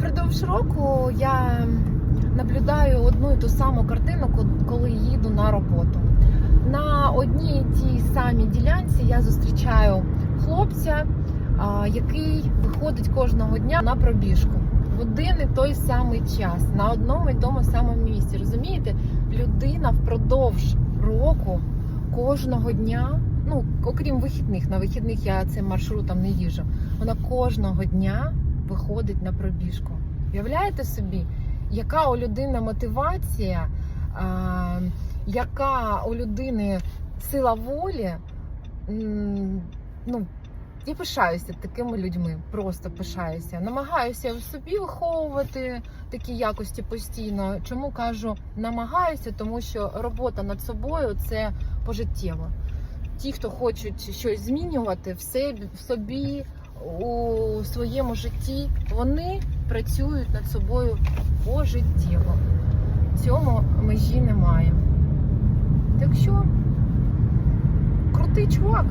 Впродовж року я наблюдаю одну і ту саму картину, ко- коли їду на роботу. На одній і тій самій ділянці я зустрічаю хлопця, який виходить кожного дня на пробіжку. В один і той самий час, на одному і тому самому місці. Розумієте, людина впродовж року кожного дня, ну окрім вихідних, на вихідних я цим маршрутом не їжджу. Вона кожного дня виходить на пробіжку. Уявляєте собі, яка у людини мотивація, яка у людини сила волі. Ну, я пишаюся такими людьми, просто пишаюся. Намагаюся в собі виховувати такі якості постійно. Чому кажу намагаюся? Тому що робота над собою це пожиттєво. Ті, хто хочуть щось змінювати в себе, в собі, у своєму житті, вони працюють над собою пожиттєво. Цьому межі немає. Так що крутий чувак.